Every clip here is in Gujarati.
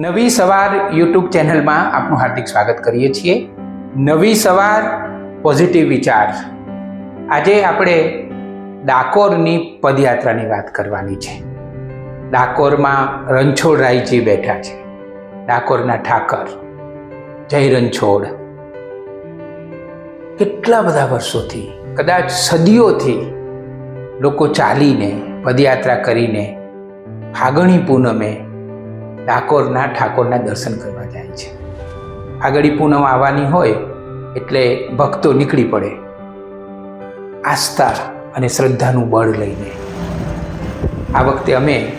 નવી સવાર યુટ્યુબ ચેનલમાં આપનું હાર્દિક સ્વાગત કરીએ છીએ. નવી સવાર પોઝિટિવ વિચાર. આજે આપણે ડાકોરની પદયાત્રાની વાત કરવાની છે. ડાકોરમાં રણછોડરાયજી બેઠા છે, ડાકોરના ઠાકર, જય રણછોડ. કેટલા બધા વર્ષોથી, કદાચ સદીઓથી લોકો ચાલીને પદયાત્રા કરીને ફાગણી પૂનમે ડાકોરના ઠાકોરના દર્શન કરવા જાય છે. આગળી પૂનમ આવવાની હોય એટલે ભક્તો નીકળી પડે. આસ્થા અને શ્રદ્ધાનું બળ લઈને. આ વખતે અમે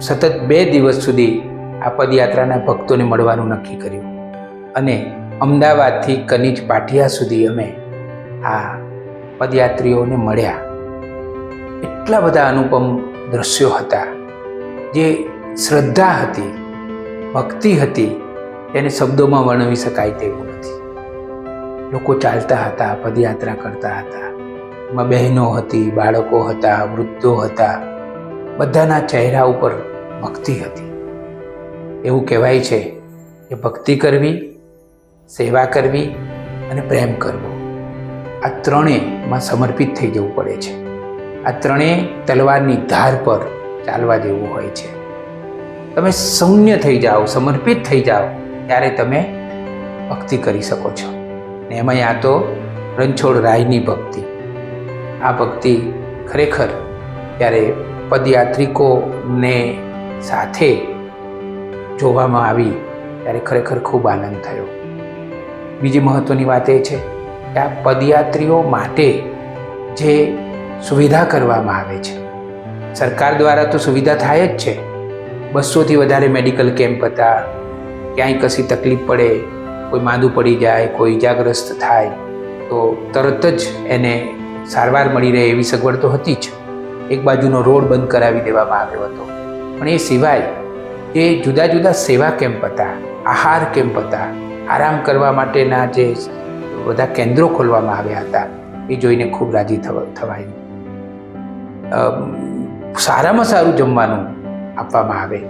સતત બે દિવસ સુધી આ પદયાત્રાના ભક્તોને મળવાનું નક્કી કર્યું અને અમદાવાદથી કનીજ પાટિયા સુધી અમે આ પદયાત્રીઓને મળ્યા. એટલા બધા અનુપમ દ્રશ્યો હતા જે શ્રદ્ધા હતી, ભક્તિ હતી તેને શબ્દોમાં વર્ણવી શકાય તેવું નથી. લોકો ચાલતા હતા, પદયાત્રા કરતા હતા. એમાં બહેનો હતી, બાળકો હતા, વૃદ્ધો હતા. બધાના ચહેરા ઉપર ભક્તિ હતી. એવું કહેવાય છે કે ભક્તિ કરવી, સેવા કરવી અને પ્રેમ કરવો. આ ત્રણેયમાં સમર્પિત થઈ જવું પડે છે. આ ત્રણેય તલવારની ધાર પર ચાલવા જેવું હોય છે. તમે સૌન્ય થઈ જાઓ, સમર્પિત થઈ જાઓ, ત્યારે તમે ભક્તિ કરી શકો છો. ને એમાં આ તો રણછોડ રાયની ભક્તિ. આ ભક્તિ ખરેખર ત્યારે પદયાત્રિકોને સાથે જોવામાં આવી ત્યારે ખરેખર ખૂબ આનંદ થયો. બીજી મહત્ત્વની વાત એ છે કે આ પદયાત્રીઓ માટે જે સુવિધા કરવામાં આવે છે. સરકાર દ્વારા તો સુવિધા થાય જ છે. બસોથી વધારે મેડિકલ કેમ્પ હતા. ક્યાંય કશી તકલીફ પડે, કોઈ માંદું પડી જાય, કોઈ ઇજાગ્રસ્ત થાય, તો તરત જ એને સારવાર મળી રહે એવી સગવડ તો હતી જ. એક બાજુનો રોડ બંધ કરાવી દેવામાં આવ્યો હતો. પણ એ સિવાય જે જુદા જુદા સેવા કેમ્પ હતા, આહાર કેમ્પ હતા. આરામ કરવા માટેના જે બધા કેન્દ્રો ખોલવામાં આવ્યા હતા, એ જોઈને ખૂબ રાજી થવા થવાયું. સારામાં સારું જમવાનું આપવામાં આવે.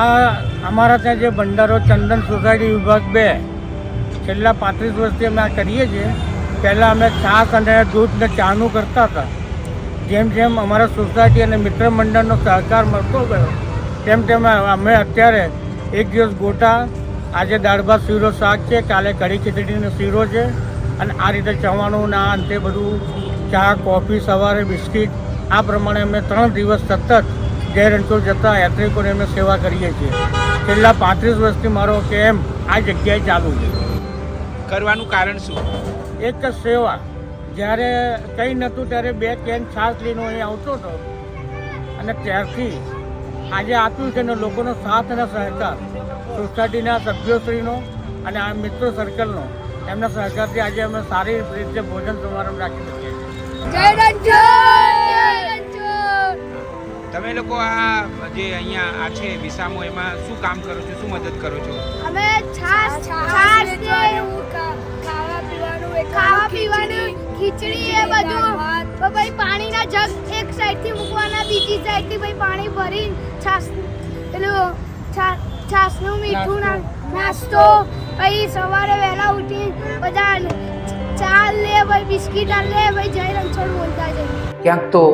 આ અમારા ત્યાં જે ભંડારો ચંદન સોસાયટી વિભાગ બે, છેલ્લા પાંત્રીસ વર્ષથી અમે આ કરીએ છીએ. પહેલાં અમે છાસ અને દૂધ ને ચાનું કરતા હતા. જેમ જેમ અમારા સોસાયટી અને મિત્ર મંડળનો સહકાર મળતો ગયો, તેમ તેમ અમે અત્યારે એક દિવસ ગોટા, આજે દાળ ભાત શીરો, શાક છે, કાલે કઢી ખીચડીનો શીરો છે. અને આ રીતે ચવાણું, ના, અંતે બધું ચા, કોફી, સવારે બિસ્કિટ, આ પ્રમાણે અમે ત્રણ દિવસ સતત રણછોડ જતા યાત્રિકોને અમે સેવા કરીએ છીએ. છેલ્લા પાંત્રીસ વર્ષથી મારો કેમ આ જગ્યાએ ચાલુ છે. કરવાનું કારણ શું? એક જ સેવા. જ્યારે કંઈ નહોતું ત્યારે બે કેન છાશ લઈને અહીં આવતો હતો. અને ત્યારથી આજે આપ્યું છે ને લોકોનો સાથ અને સહકાર. સોસાયટીના સભ્યોશ્રીનો અને આ મિત્ર સર્કલનો એમના સહકારથી આજે અમે સારી રીતે ભોજન સમારંભ રાખી શકીએ છીએ. જય તમે લોકો આ જે અહીંયા આ છે વિસામો એમાં શું કામ કરો છો? શું મદદ કરો છો? અમે છાસ છાસ ને ખાવા પીવાનું ખાવા પીવાનું ખીચડી એ બધું. તો ભાઈ પાણીના જગ એક સાઈડથી મૂકવાના બીજી સાઈડથી ભાઈ પાણી ભરી છાશ પેલું છા- છાશનું મીઠું ના નાસ્તો. પછી સવારે વહેલા ઉઠી બધા ચા લે ભાઈ બિસ્કિટ આ લે ભાઈ જય રણછોડ બોલતા જઈએ ક્યાંક તો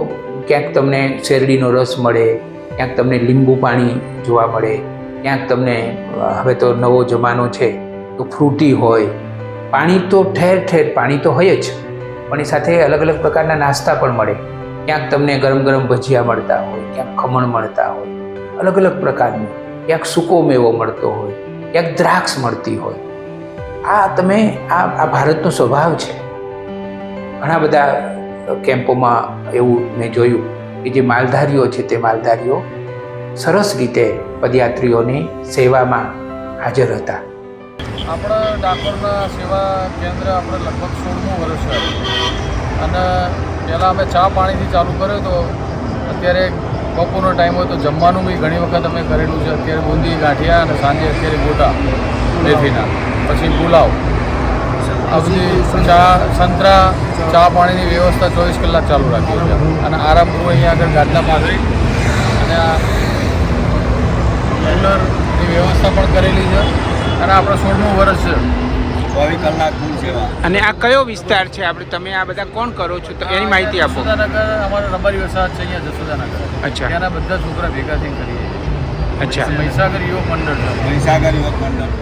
ક્યાંક તમને શેરડીનો રસ મળે, ક્યાંક તમને લીંબુ પાણી જોવા મળે, ક્યાંક તમને હવે તો નવો જમાનો છે, તો ફ્રૂટી હોય. પાણી તો ઠેર ઠેર, પાણી તો હોય જ, પણ એ સાથે અલગ અલગ પ્રકારના નાસ્તા પણ મળે. ક્યાંક તમને ગરમ ગરમ ભજીયા મળતા હોય, ક્યાંક ખમણ મળતા હોય, અલગ અલગ પ્રકારનું. ક્યાંક સૂકો મેવો મળતો હોય, ક્યાંક દ્રાક્ષ મળતી હોય. આ તમે, આ આ ભારતનો સ્વભાવ છે. ઘણા બધા કેમ્પોમાં એવું મેં જોયું કે જે માલધારીઓ છે તે માલધારીઓ સરસ રીતે પદયાત્રીઓની સેવામાં હાજર હતા. આપણા ડાકોરના સેવા કેન્દ્ર આપણે લગભગ સોળમું વર્ષ છે અને પહેલાં અમે ચા પાણીથી ચાલુ કર્યો તો અત્યારે બપોરનો ટાઈમ હોય તો જમવાનું બી ઘણી વખત અમે કરેલું છે. અત્યારે બુંદી ગાંઠિયા અને સાંજે અત્યારે ગોટા, મેથીના. પછી પુલાવ. આ બધી ચા સંતરા ચા પાણીની વ્યવસ્થા ચોવીસ કલાક ચાલુ રાખી છે. અને આરામ ગૃહ અહીંયા આગળ ગાદલા પાસે અને આ કુલરની વ્યવસ્થા પણ કરેલી છે. અને આપણે સોળમું વર્ષ છે. ચોવીસ કલાક સેવા. અને આ કયો વિસ્તાર છે? આપણે તમે આ બધા કોણ કરો છો? તો એની માહિતી આપો. જસોદાનગર અમારો રબારી વસાહત છે અહીંયા જસોદાનગર. અચ્છા. ત્યાંના બધા છોકરા ભેગા થઈને કરીએ અચ્છા. મહીસાગર યુવક મંડળ છે. મહીસાગર યુવક મંડળ.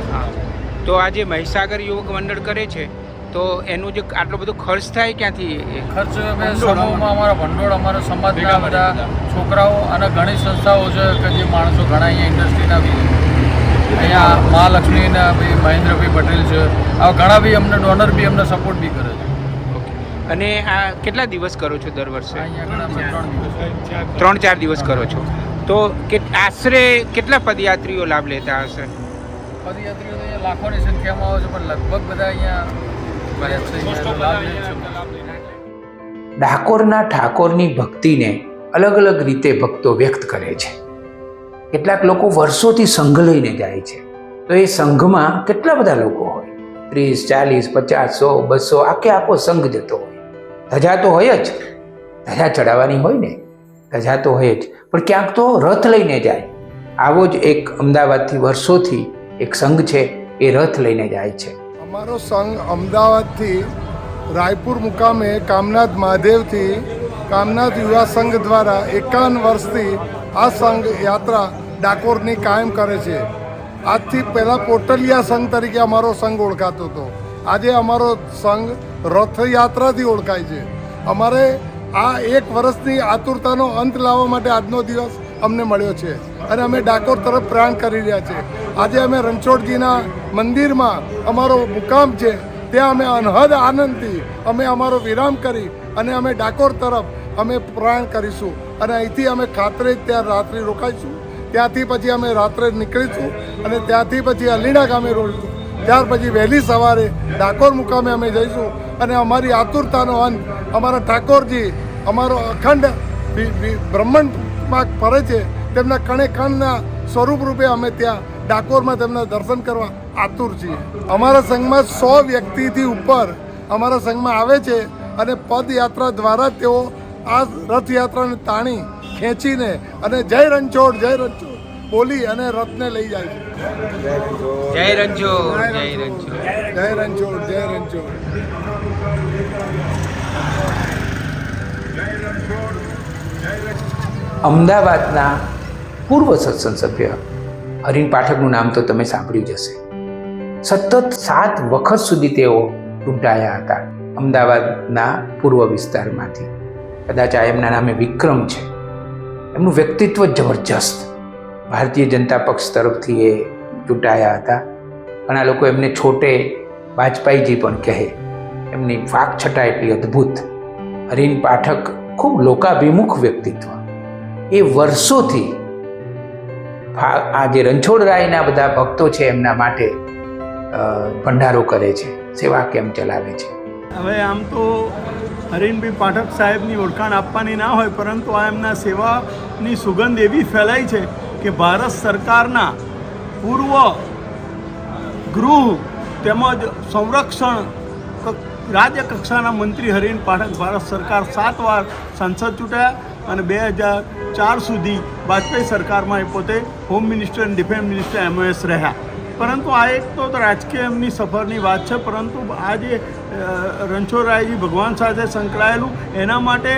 તો આ જે મહીસાગર યુવક મંડળ કરે છે તો એનું જે આટલો બધો ખર્ચ થાય ક્યાંથી એ? ખર્ચ અમે સમૂહમાં અમારા. ભંડોળ અમારા સમાજના બધા છોકરાઓ અને ઘણી સંસ્થાઓ છે કે જે માણસો ઘણા અહીંયા ઇન્ડસ્ટ્રીના બી અહીંયા મહાલક્ષ્મીના બી મહેન્દ્રભાઈ પટેલ છે. આવા ઘણા બી અમને ડોનર બી અમને સપોર્ટ બી કરે છે. અને આ કેટલા દિવસ કરો છો દર વર્ષે? અહીંયા ત્રણ ત્રણ ચાર દિવસ કરો છો. તો કે આશરે કેટલા પદયાત્રીઓ લાભ લેતા હશે? પદયાત્રીઓ તો અહીંયા લાખોની સંખ્યામાં આવે છે પણ લગભગ બધા અહીંયા ડાકોરના ઠાકોરની ભક્તિને અલગ અલગ રીતે ભક્તો વ્યક્ત કરે છે. કેટલાક લોકો વર્ષોથી સંઘ લઈને જાય છે. તો એ સંઘમાં કેટલા બધા લોકો હોય? ત્રીસ ચાલીસ પચાસ સો બસો આખે આખો સંઘ જતો હોય. ધજા તો હોય જ. ધજા ચડાવવાની હોય ને? ધજા તો હોય જ. પણ ક્યાંક તો રથ લઈને જાય. આવો જ એક અમદાવાદથી વર્ષોથી એક સંઘ છે, એ રથ લઈને જાય છે. અમારો સંઘ અમદાવાદથી રાયપુર મુકામે કામનાથ મહાદેવથી કામનાથ યુવા સંઘ દ્વારા એકાવન વર્ષથી આ સંઘ યાત્રા ડાકોરની કાયમ કરે છે. આજથી પહેલાં પોટલિયા સંઘ તરીકે અમારો સંઘ ઓળખાતો હતો. આજે અમારો સંઘ રથયાત્રાથી ઓળખાય છે. અમારે આ એક વર્ષની આતુરતાનો અંત લાવવા માટે આજનો દિવસ અમને મળ્યો છે. અને અમે ડાકોર તરફ પ્રયાણ કરી રહ્યા છે આજે અમે રણછોડજીના મંદિરમાં અમારો મુકામ છે, ત્યાં અમે અનહદ આનંદથી અમે અમારો વિરામ કરી અને અમે ડાકોર તરફ અમે પ્રયાણ કરીશું. અને અહીંથી અમે ખાતરે જ ત્યાં રાત્રિ રોકાઈશું. ત્યાંથી પછી અમે રાત્રે નીકળીશું અને ત્યાંથી પછી અલીણા ગામે રોડશું ત્યાર પછી વહેલી સવારે ડાકોર મુકામે અમે જઈશું અને અમારી આતુરતાનો અંત અમારા ઠાકોરજી, અમારો અખંડ બ્રહ્માંડમાં ફરે છે. તેમના કણે કણના સ્વરૂપ રૂપે અમે ત્યાં ડાકોરમાં તેમના દર્શન કરવા આતુર છીએ. અમારા સંઘમાં સો વ્યક્તિથી ઉપર અમારા સંઘમાં આવે છે અને પદયાત્રા દ્વારા તેઓ આ રથયાત્રાને તાણી ખેંચીને અને જય રણછોડ જય રણછોડ બોલી અને રથને લઈ જાય છે. જય રણછોડ જય રણછોડ. જય રણછોડ જય રણછોડ. અમદાવાદના પૂર્વ સત્સંગ સભ્ય હરીન પાઠકનું નામ તો તમે સાંભળ્યું જ હશે. સતત સાત વખત સુધી તેઓ ચૂંટાયા હતા, અમદાવાદના પૂર્વ વિસ્તારમાંથી. કદાચ આ એમના નામે વિક્રમ છે. એમનું વ્યક્તિત્વ જબરજસ્ત. ભારતીય જનતા પક્ષ તરફથી એ ચૂંટાયા હતા. ઘણા લોકો એમને છોટે વાજપાઈજી પણ કહે. એમની વાક છટા એટલી અદ્ભુત. હરીન પાઠક ખૂબ લોકાભિમુખ વ્યક્તિત્વ. એ વર્ષોથી આ જે રણછોડરાયના બધા ભક્તો છે એમના માટે ભંડારો કરે છે. સેવા કેમ્પ ચલાવે છે? હવે આમ તો હરીનભાઈ પાઠક સાહેબની ઓળખાણ આપવાની ના હોય, પરંતુ આ એમના સેવાની સુગંધ એવી ફેલાઈ છે કે ભારત સરકારના પૂર્વ ગૃહ તેમજ સંરક્ષણ રાજ્ય કક્ષાના મંત્રી હરીન પાઠક ભારત સરકાર સાત વાર સંસદ ચૂંટાયા. અને બે હજાર ચાર સુધી વાજપેયી સરકારમાં એ પોતે હોમ મિનિસ્ટર અને ડિફેન્સ મિનિસ્ટર એમઓએસ રહ્યા. પરંતુ આ એક તો રાજકીય એમની સફરની વાત છે, પરંતુ આ જે રણછોડરાયજી ભગવાન સાથે સંકળાયેલું, એના માટે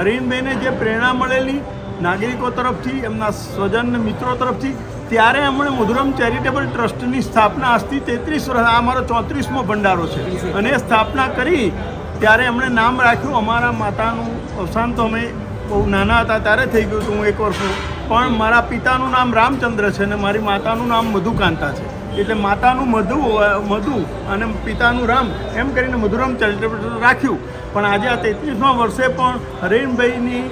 હરીનબેને જે પ્રેરણા મળેલી નાગરિકો તરફથી, એમના સ્વજન મિત્રો તરફથી, ત્યારે એમણે મધુરમ ચેરિટેબલ ટ્રસ્ટની સ્થાપના આજથી તેત્રીસ વર્ષ આ અમારો ચોત્રીસમો ભંડારો છે. અને એ સ્થાપના કરી, ત્યારે એમણે નામ રાખ્યું, અમારા માતાનું અવસાન તો અમે બહુ નાના હતા ત્યારે થઈ ગયું હતું હું એક વર્ષનું. પણ મારા પિતાનું નામ રામચંદ્ર છે અને મારી માતાનું નામ મધુકાંતા છે. એટલે માતાનું મધુ મધુ અને પિતાનું રામ એમ કરીને મધુરામ ચેરિટેબલ રાખ્યું. પણ આજે આ તેત્રીસમાં વર્ષે પણ હરેનભાઈની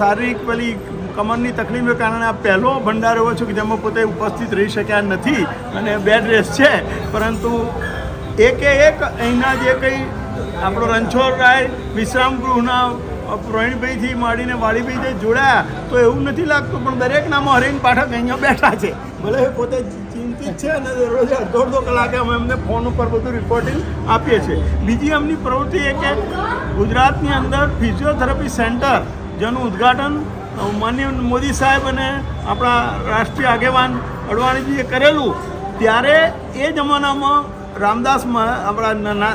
શારીરિક પેલી કમરની તકલીફને કારણે આ પહેલો ભંડાર એવો છે કે જેમાં પોતે ઉપસ્થિત રહી શક્યા નથી અને બેડ રેસ્ટ છે. પરંતુ એકે એક અહીંના જે કંઈ આપણો રણછોડરાય વિશ્રામ ગૃહના પ્રવીણભાઈથી માંડીને વાળીભાઈ જે જોડાયા તો એવું નથી લાગતું પણ દરેક નામો હરીન પાઠક અહીંયા બેઠા છે. ભલે પોતે ચિંતિત છે અને દરરોજ અડધો અડધો કલાકે અમે એમને ફોન ઉપર બધું રિપોર્ટિંગ આપીએ છીએ. બીજી એમની પ્રવૃત્તિ એ કે ગુજરાતની અંદર ફિઝિયોથેરાપી સેન્ટર જેનું ઉદ્ઘાટન અ, માનનીય મોદી સાહેબ અને આપણા રાષ્ટ્રીય આગેવાન અડવાણીજીએ કરેલું ત્યારે એ જમાનામાં રામદાસ આપણા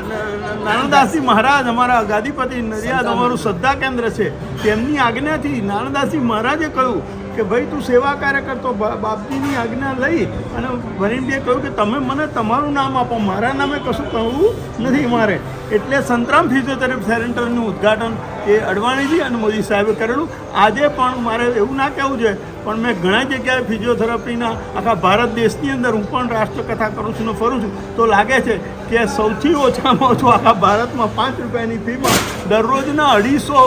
નાનદાસજી મહારાજ અમારા ગાદીપતિ નરિયાદ અમારું શ્રદ્ધા કેન્દ્ર છે. તેમની આજ્ઞાથી નાનદાસજી મહારાજે કહ્યું કે ભાઈ તું સેવા કાર્ય કરતો બાપજીની આજ્ઞા લઈ અને વરીણભાઈએ કહ્યું કે તમે મને તમારું નામ આપો. મારા નામે કશું કહું નથી મારે. એટલે સંતરામ ફિઝિયોથેરાપી સેન્ટરનું ઉદ્ઘાટન એ અડવાણીજી અને મોદી સાહેબે કરેલું. આજે પણ મારે એવું ના કહેવું છે પણ મેં ઘણા જગ્યાએ ફિઝિયોથેરાપીના આખા ભારત દેશની અંદર હું પણ રાષ્ટ્રકથા કરું છું ને ફરું છું. તો લાગે છે કે સૌથી ઓછામાં ઓછું આખા ભારતમાં પાંચ રૂપિયાની ફીમાં દરરોજના અઢીસો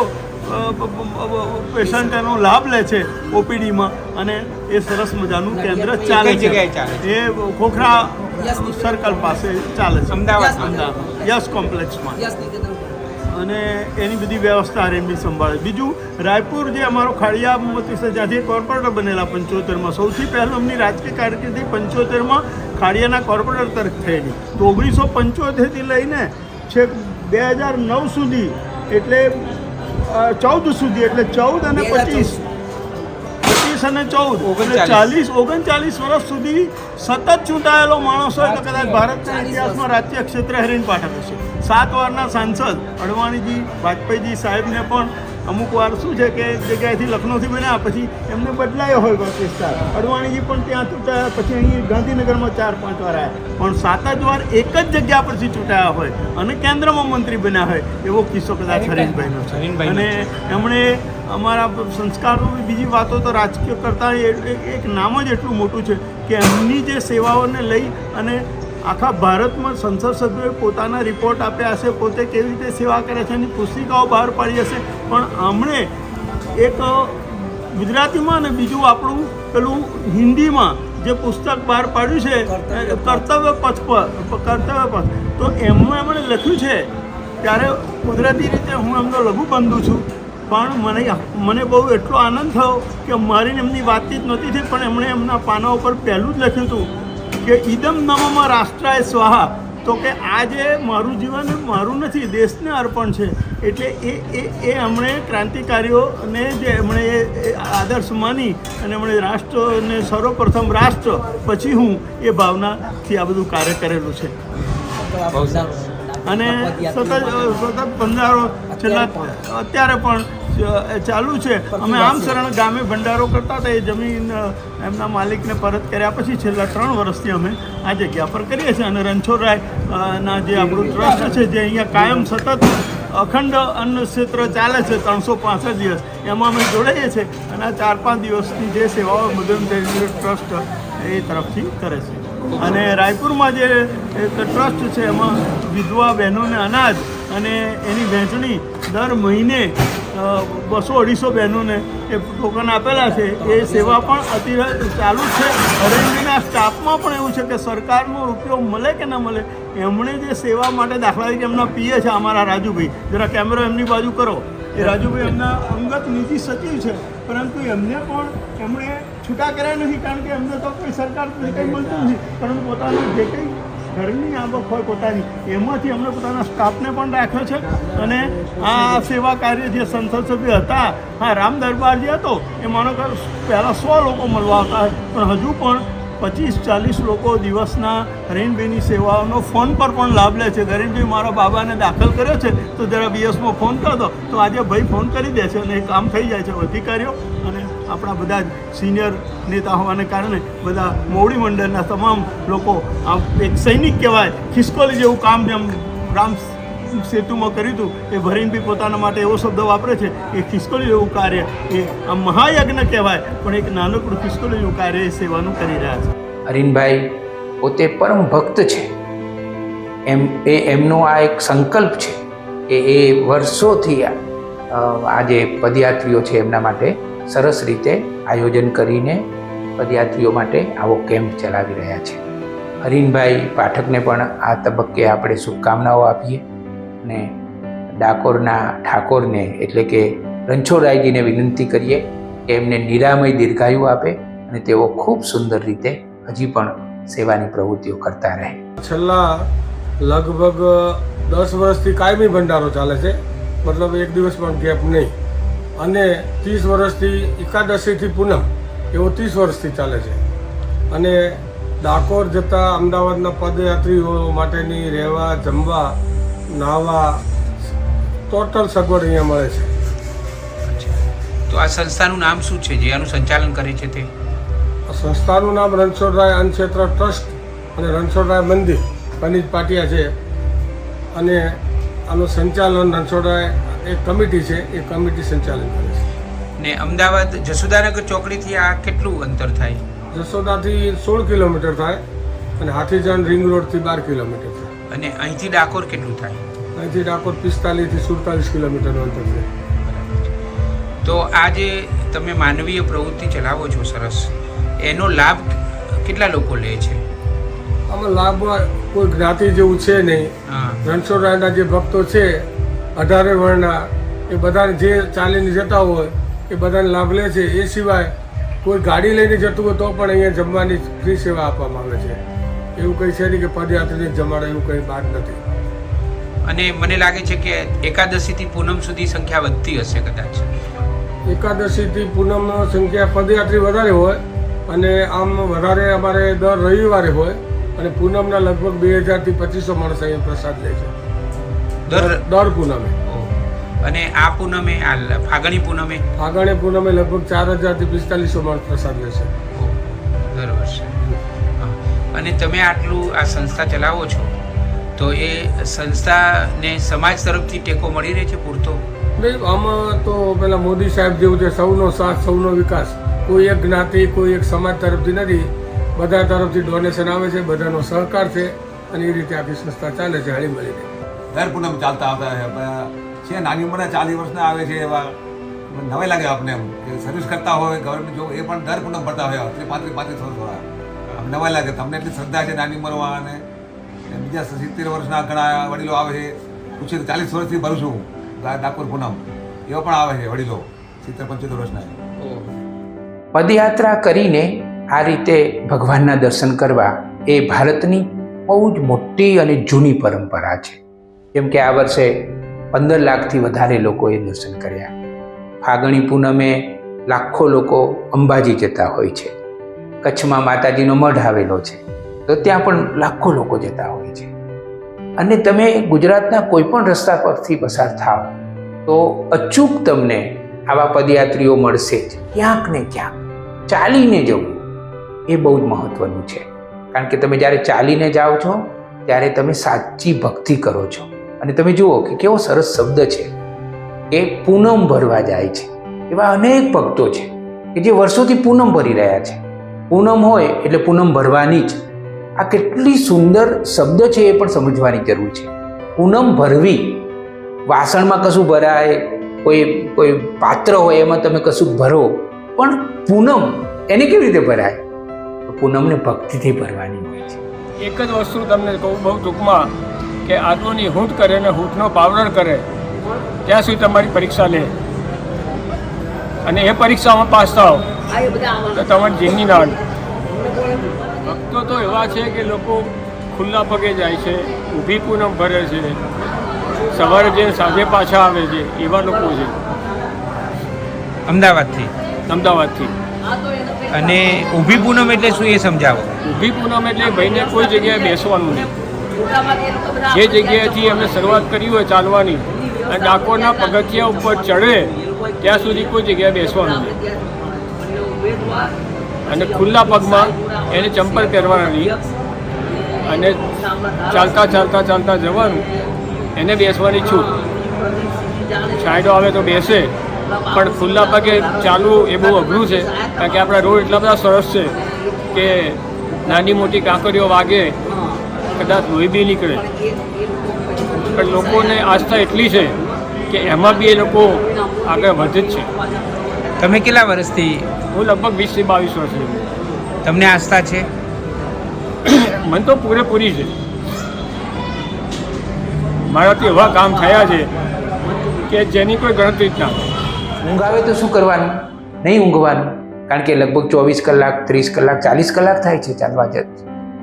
પેશન્ટ એનો લાભ લે છે ઓપીડીમાં. અને એ સરસ મજાનું કેન્દ્ર ચાલે છે. છે? એ ખોખરા સર્કલ પાસે ચાલે છે. અમદાવાદ. અમદાવાદ યસ કોમ્પ્લેક્સમાં અને એની બધી વ્યવસ્થા આરએમબી સંભાળે. બીજું, રાયપુર જે અમારો ખાડિયામતી છે જ્યાંથી કોર્પોરેટર બનેલા પંચોતેરમાં. સૌથી પહેલું એમની રાજકીય કારકિર્દી પંચોતેરમાં ખાડિયાના કોર્પોરેટર તરફ થયેલી. તો ઓગણીસો પંચોતેરથી લઈને છેક બે હજાર નવ સુધી, એટલે ચૌદ સુધી, એટલે ચૌદ અને પચીસ પચીસ અને ચૌદ ઓગણચાલીસ. ચાલીસ ઓગણચાલીસ વર્ષ સુધી સતત ચૂંટાયેલો માણસ હોય તો કદાચ ભારતના ઇતિહાસમાં રાજકીય ક્ષેત્રે હરીન પાઠક હશે સાત વારના સાંસદ અડવાણીજી વાજપેયીજી સાહેબને પણ અમુક વાર શું છે કે જગ્યાએથી લખનૌથી બન્યા પછી એમને બદલાયો હોય વિસ્તાર. અડવાણીજી પણ ત્યાં ચૂંટાયા પછી અહીં ગાંધીનગરમાં ચાર પાંચ વાર આવ્યા પણ સાત જ વાર એક જ જગ્યા પરથી ચૂંટાયા હોય અને કેન્દ્રમાં મંત્રી બન્યા હોય એવો કિસ્સો કદાચ હરીનભાઈનો છે. અને એમણે અમારા સંસ્કારો બીજી વાતો તો રાજકીય કરતાં એક નામ જ એટલું મોટું છે કે એમની જે સેવાઓને લઈ અને આખા ભારતમાં સંસદ સભ્યોએ પોતાના રિપોર્ટ આપ્યા હશે પોતે કેવી રીતે સેવા કરે છે એની પુસ્તિકાઓ બહાર પાડી હશે. પણ આમણે એક ગુજરાતીમાં અને બીજું આપણું પેલું હિન્દીમાં જે પુસ્તક બહાર પાડ્યું છે કર્તવ્ય પથ. પર કર્તવ્ય પથ. તો એમાં એમણે લખ્યું છે ત્યારે કુદરતી રીતે હું એમનો લઘુબંધુ છું. પણ મને મને બહુ એટલો આનંદ થયો કે મારીને એમની વાતચીત નહોતી થઈ પણ એમણે એમના પાના ઉપર પહેલું જ લખ્યું હતું. કે ઇદમ નમમાં રાષ્ટ્રાય સ્વાહા. તો કે આ જે મારું જીવન મારું નથી દેશને અર્પણ છે. એટલે એ એ એ એમણે ક્રાંતિકારીઓને જે એમણે એ- આદર્શ માની અને એમણે રાષ્ટ્રને સર્વપ્રથમ રાષ્ટ્ર પછી હું એ ભાવનાથી આ બધું કાર્ય કરેલું છે. અને સતત સતત બંધારો છેલ્લા અત્યારે પણ. ચાલુ છે. અમે આમ શરણ ગામે ભંડારો કરતા હતા. એ જમીન એમના માલિકને પરત કર્યા પછી છેલ્લા ત્રણ વર્ષથી અમે આ જગ્યા પર કરીએ છીએ. અને રણછોડરાય ના જે આપણું ટ્રસ્ટ છે જે અહીંયા કાયમ સતત અખંડ અન્ન ક્ષેત્ર ચાલે છે ત્રણસો પાંસઠ દિવસ એમાં અમે જોડાઈએ છીએ અને આ ચાર પાંચ દિવસની જે સેવાઓ મધુરમ ચેરિટેબલ ટ્રસ્ટ એ તરફથી કરે છે. અને રાયપુરમાં જે એક ટ્રસ્ટ છે એમાં વિધવા બહેનોને અનાજ અને એની વહેંચણી દર મહિને બસો અઢીસો બહેનોને એ ટોકન આપેલા છે. એ સેવા પણ અતિ ચાલુ છે. હરેન્દ્રના સ્ટાફમાં પણ એવું છે કે સરકારનો રૂપિયો મળે કે ન મળે, એમણે જે સેવા માટે દાખલા તરીકે એમના પીએ છે અમારા રાજુભાઈ. જરા કેમેરો એમની બાજુ કરો. એ રાજુભાઈ એમના અંગત નીતિ સચિવ છે, પરંતુ એમને પણ એમણે છૂટા કર્યા નથી કારણ કે એમને તો કોઈ સરકાર કંઈ મળતું નથી. પરંતુ પોતાનું જે કંઈ ઘરની આવક હોય પોતાની. એમાંથી અમને પોતાના સ્ટાફને પણ રાખ્યો છે અને આ સેવા કાર્ય જે સંસદ સભ્ય હતા હા રામ દરબાર જે હતો, એ માનો કે પહેલાં સો લોકો મળવા આવતા પણ હજુ પણ પચીસ, ચાલીસ લોકો દિવસના હરીનભાઈની સેવાઓનો ફોન પર પણ લાભ લે છે. હરીનભાઈ મારા બાબાને દાખલ કર્યો છે, તો જરા બીએસમાં ફોન કરો તો આજે ભાઈ ફોન કરી દે છે અને એ કામ થઈ જાય છે. અધિકારીઓ અને આપણા બધા સિનિયર નેતા હોવાને કારણે બધા મોવડી મંડળના તમામ લોકો આ એક સૈનિક કહેવાય, ખિસકોલી જેવું કામ જેમ રામ સેતુમાં કર્યું હતું, એ ભરીનભાઈ પોતાના માટે એવો શબ્દ વાપરે છે એ ખિસકોલી જેવું કાર્ય એ આ મહાયજ્ઞ કહેવાય, પણ એક નાનકડું ખિસકોલી જેવું કાર્ય એ સેવાનું કરી રહ્યા છે. હરીનભાઈ પોતે પરમ ભક્ત છે. એમ, એ એમનો આ એક સંકલ્પ છે કે એ વર્ષોથી આ આ જે પદયાત્રીઓ છે એમના માટે સરસ રીતે આયોજન કરીને પદયાત્રીઓ માટે આવો કેમ્પ ચલાવી રહ્યા છે. હરીનભાઈ પાઠકને પણ આ તબક્કે આપણે શુભકામનાઓ આપીએ અને ડાકોરના ઠાકોરને એટલે કે રણછોડરાયજીને વિનંતી કરીએ કે એમને નિરામય દીર્ઘાયુ આપે અને તેઓ ખૂબ સુંદર રીતે હજી પણ સેવાની પ્રવૃત્તિઓ કરતા રહે. છેલ્લા લગભગ દસ વર્ષથી કાયમી ભંડારો ચાલે છે. મતલબ એક દિવસ પણ ગેપ નહીં. અને ત્રીસ વર્ષથી એકાદશીથી પૂનમ એવો ત્રીસ વર્ષથી ચાલે છે. અને ડાકોર જતા અમદાવાદના પદયાત્રીઓ માટેની રહેવા જમવા નાહવા ટોટલ સગવડ અહીંયા મળે છે. તો આ સંસ્થાનું નામ શું છે? જે આનું સંચાલન કરે છે તે? સંસ્થાનું નામ રણછોડરાય અન્નક્ષેત્ર ટ્રસ્ટ અને રણછોડરાય મંદિર પનીત પાટિયા છે. અને આનું સંચાલન રણછોડરાય એક કમિટી છે એ કમિટી સંચાલન કરે છે. ને અમદાવાદ જસોદાનગર ચોકડીથી આ કેટલું અંતર થાય? જસોદાથી સોળ કિલોમીટર થાય અને હાથીજાન રિંગ રોડથી બાર કિલોમીટર થાય. અને અહીંથી ડાકોર કેટલું થાય? અહીંથી ડાકોર પિસ્તાલીસથી સુડતાલીસ કિલોમીટરનું અંતર છે તો આ જે તમે માનવીય પ્રવૃત્તિ ચલાવો છો સરસ એનો લાભ કેટલા લોકો લે છે? આમાં લાભ કોઈ જ્ઞાતિ જેવું છે નહીં. રણછોડરાયના જે ભક્તો છે અઢારે વર્ણના એ બધાને જે ચાલીને જતા હોય એ બધાને લાભ લે છે. એ સિવાય કોઈ ગાડી લઈને જતું હોય તો પણ અહીંયા જમવાની ફ્રી સેવા આપવામાં આવે છે. એવું કંઈ છે નહીં કે પદયાત્રીને જમાડે એવું કંઈ બાદ નથી. અને મને લાગે છે કે એકાદશીથી પૂનમ સુધી સંખ્યા વધતી હશે કદાચ. એકાદશીથી પૂનમ સંખ્યા પદયાત્રી વધારે હોય અને આમ વધારે અમારે દર રવિવારે હોય અને પૂનમના લગભગ બે હજારથી પચીસો માણસ અહીંયા પ્રસાદ લે છે. દર દર પૂનમે. અને આ પૂનમે આ ફાગણી પૂનમે? ફાગણી પૂનમે લગભગ ચાર હજારથી પિસ્તાલીસો માણસ પ્રસાદ લે છે દર વર્ષે. અને તમે આટલું આ સંસ્થા ચલાવો છો તો એ સંસ્થાને સમાજ તરફથી ટેકો મળી રહે છે પૂરતો? નહીં આમાં તો પેલા મોદી સાહેબ જેવું છે સૌનો સાથ સૌનો વિકાસ. કોઈ એક જ્ઞાતિ કોઈ એક સમાજ તરફથી નથી. બધા તરફથી ડોનેશન આવે છે બધાનો સહકાર છે અને એ રીતે આખી સંસ્થા ચાલે છે હળી મળીને દર પૂનમ ચાલતા આવતા છે. નાની ઉંમરના ચાલીસ વર્ષના આવે છે એવા. નવાઈ લાગે આપણે એમ, કે સર્વિસ કરતા હોય ગવર્મેન્ટ જો એ પણ દર પૂનમ ભરતા હોય. એટલે પાંત્રીસ પાંત્રીસ વર્ષ હોય નવાઈ લાગે. તમને એટલી શ્રદ્ધા છે નાની ઉંમરમાં અને બીજા સિત્તેર વર્ષના ઘણા વડીલો આવે છે. પૂછે ચાલીસ વર્ષથી ભરું છું. ડાકોર પૂનમ. એવા પણ આવે છે વડીલો, સિત્તેર, પંચોતેર વર્ષના. પદયાત્રા કરીને આ રીતે ભગવાનના દર્શન કરવા એ ભારતની બહુ જ મોટી અને જૂની પરંપરા છે. જેમ કે આ વર્ષે પંદર લાખથી વધારે લોકોએ દર્શન કર્યા. ફાગણી પૂનમે લાખો લોકો અંબાજી જતા હોય છે. કચ્છમાં માતાજીનો મઢ આવેલો છે. તો ત્યાં પણ લાખો લોકો જતા હોય છે. અને તમે ગુજરાતના કોઈ પણ રસ્તા પરથી પસાર થાવ, તો અચૂક તમને આવા પદયાત્રીઓ મળશે જ. ક્યાંક ને ક્યાંક. ચાલીને જવું એ બહુ જ મહત્વનું છે. કારણ કે તમે જ્યારે ચાલીને જાઓ છો, ત્યારે તમે સાચી ભક્તિ કરો છો. અને તમે જુઓ કે કેવો સરસ શબ્દ છે. એ પૂનમ ભરવા જાય છે. એવા અનેક ભક્તો છે કે જે વર્ષોથી પૂનમ ભરી રહ્યા છે. પૂનમ હોય એટલે પૂનમ ભરવાની જ. આ કેટલી સુંદર શબ્દ છે એ પણ સમજવાની જરૂર છે. પૂનમ ભરવી, વાસણમાં કશું ભરાય, કોઈ કોઈ પાત્ર હોય એમાં તમે કશું ભરો, પણ પૂનમ એને કેવી રીતે ભરાય? પૂનમને ભક્તિથી ભરવાની હોય છે. એક જ વસ્તુ તમને કહું, બહુ ટૂંકમાં કે આદુની હૂંટ કરે અને હૂંટનો પાવડર કરે ત્યાં સુધી તમારી પરીક્ષા લે. અને એ પરીક્ષામાં પાસ થાવ તો તમારી જીવની નાળ. ભક્તો તો એવા છે કે લોકો ખુલ્લા પગે જાય છે ઊભી પૂનમ ભરે છે સવારે જે સાંજે પાછા આવે છે એવા લોકો છે. અમદાવાદથી? અમદાવાદથી. અને ઊભી પૂનમ એટલે શું એ સમજાવો? ઊભી પૂનમ એટલે ભાઈને કોઈ જગ્યાએ બેસવાનું નહીં. જે જગ્યાએથી અમે શરૂઆત કરી હોય ચાલવાની અને ડાકોરના પગથિયા ઉપર ચડે, ત્યાં સુધી કોઈ જગ્યાએ બેસવાનું નહીં. અને ખુલ્લા પગમાં એને ચંપલ પહેરવાની અને ચાલતા ચાલતા ચાલતા જવાનું, એને બેસવાની છૂટ. છાંયડો આવે તો બેસે, પણ ખુલ્લા પગે ચાલવું એ બહુ અઘરું છે, કારણ કે આપણા રોડ એટલા બધા સરસ છે કે નાની મોટી કાંકરીઓ વાગે કદાચ લોહી બી નીકળે. પણ લોકોને આસ્થા એટલી છે કે એમાં બી એ લોકો આગળ વધે જ છે. તમે કેટલા વર્ષથી હું લગભગ વીસથી બાવીસ વર્ષની છું. તમને આસ્થા છે? મને તો પૂરેપૂરી છે. મારાથી એવા કામ થયા છે કે જેની કોઈ ગણતરી જ ના. ઊંઘ આવે તો શું કરવાનું? નહીં ઊંઘવાનું? કારણ કે લગભગ ચોવીસ કલાક ત્રીસ કલાક ચાલીસ કલાક થાય છે ચાલવા જ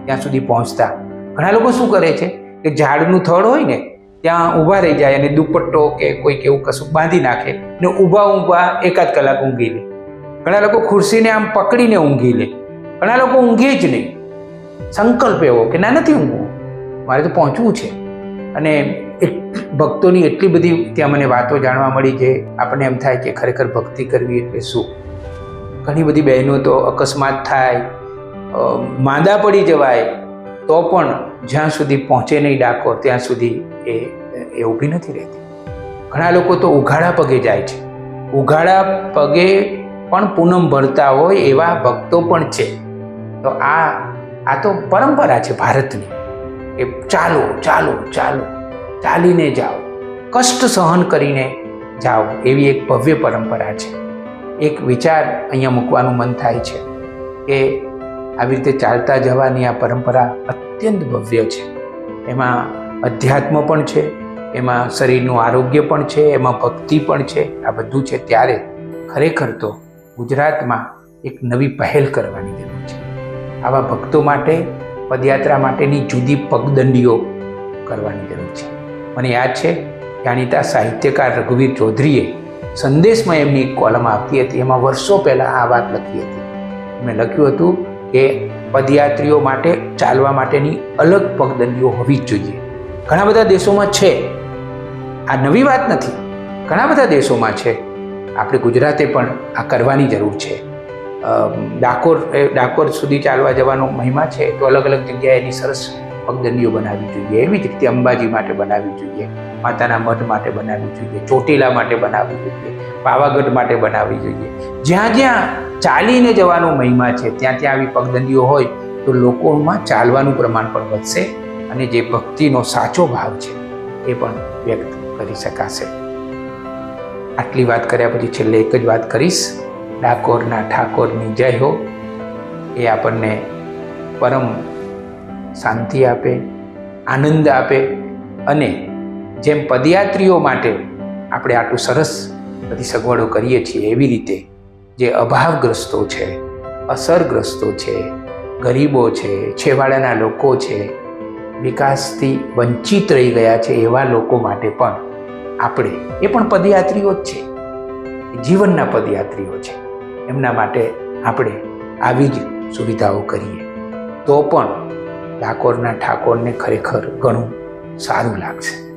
ત્યાં સુધી પહોંચતા. ઘણા લોકો શું કરે છે કે ઝાડનું થડ હોય ને, ત્યાં ઊભા રહી જાય અને દુપટ્ટો કે કોઈક એવું કશું બાંધી નાખે ને ઊભા ઊભા એકાદ કલાક ઊંઘી લે. ઘણા લોકો ખુરશીને આમ પકડીને ઊંઘી લે. ઘણા લોકો ઊંઘે જ નહીં. સંકલ્પ એવો કે ના, નથી ઊંઘવું. મારે તો પહોંચવું છે. અને ભક્તોની એટલી બધી ત્યાં મને વાતો જાણવા મળી જે આપણને એમ થાય કે ખરેખર ભક્તિ કરવી એટલે શું? ઘણી બધી બહેનો તો અકસ્માત થાય માંદા પડી જવાય તો પણ જ્યાં સુધી પહોંચે નહીં ડાકોર, ત્યાં સુધી એ એ ઊભી નથી રહેતી. ઘણા લોકો તો ઉઘાડા પગે જાય છે. ઉઘાડા પગે પણ પૂનમ ભરતા હોય એવા ભક્તો પણ છે. તો આ આ તો પરંપરા છે ભારતની. કે ચાલો ચાલો ચાલો, ચાલીને જાઓ. કષ્ટ સહન કરીને જાઓ. એવી એક ભવ્ય પરંપરા છે. એક વિચાર અહીંયા મૂકવાનું મન થાય છે કે આવી રીતે ચાલતા જવાની આ પરંપરા અત્યંત ભવ્ય છે. એમાં અધ્યાત્મ પણ છે, એમાં શરીરનું આરોગ્ય પણ છે, એમાં ભક્તિ પણ છે. આ બધું છે ત્યારે ખરેખર તો ગુજરાતમાં એક નવી પહેલ કરવાની જરૂર છે. આવા ભક્તો માટે, પદયાત્રા માટેની જુદી પગદંડીઓ કરવાની જરૂર છે. મને યાદ છે, જાણીતા સાહિત્યકાર રઘુવીર ચૌધરીએ સંદેશમાં એમની એક કોલમ આપતી હતી. એમાં વર્ષો પહેલાં આ વાત લખી હતી. મેં લખ્યું હતું કે પદયાત્રીઓ માટે ચાલવા માટેની અલગ પગદંડીઓ હોવી જ જોઈએ. ઘણા બધા દેશોમાં છે. આ નવી વાત નથી. ઘણા બધા દેશોમાં છે. આપણે ગુજરાતે પણ આ કરવાની જરૂર છે. ડાકોર ડાકોર સુધી ચાલવા જવાનો મહિમા છે તો અલગ અલગ જગ્યાએ એની સરસ પગદંડીઓ બનાવવી જોઈએ, એવી જ રીતે અંબાજી માટે બનાવવી જોઈએ, માતાના મઠ માટે બનાવવી જોઈએ, ચોટીલા માટે બનાવવી જોઈએ, પાવાગઢ માટે બનાવવી જોઈએ. જ્યાં જ્યાં ચાલીને જવાનો મહિમા છે, ત્યાં ત્યાં આવી પગદંડીઓ હોય, તો લોકોમાં ચાલવાનું પ્રમાણ પણ વધશે અને જે ભક્તિનો સાચો ભાવ છે, એ પણ વ્યક્ત કરી શકાશે. આટલી વાત કર્યા પછી છેલ્લે એક જ વાત કરીશ. ડાકોરના ઠાકોરની જય હો. એ આપણને પરમ શાંતિ આપે, આનંદ આપે અને જેમ પદયાત્રીઓ માટે આપણે આટલું સરસ બધી સગવડો કરીએ છીએ એવી રીતે જે અભાવગ્રસ્તો છે, અસરગ્રસ્તો છે, ગરીબો છે, છેવાડાના લોકો છે, વિકાસથી વંચિત રહી ગયા છે એવા લોકો માટે પણ આપણે એ પણ પદયાત્રીઓ જ છે. જીવનના પદયાત્રીઓ છે. એમના માટે આપણે આવી જ સુવિધાઓ કરીએ. તો પણ ડાકોરના ઠાકોરને ખરેખર ઘણું સારું લાગશે.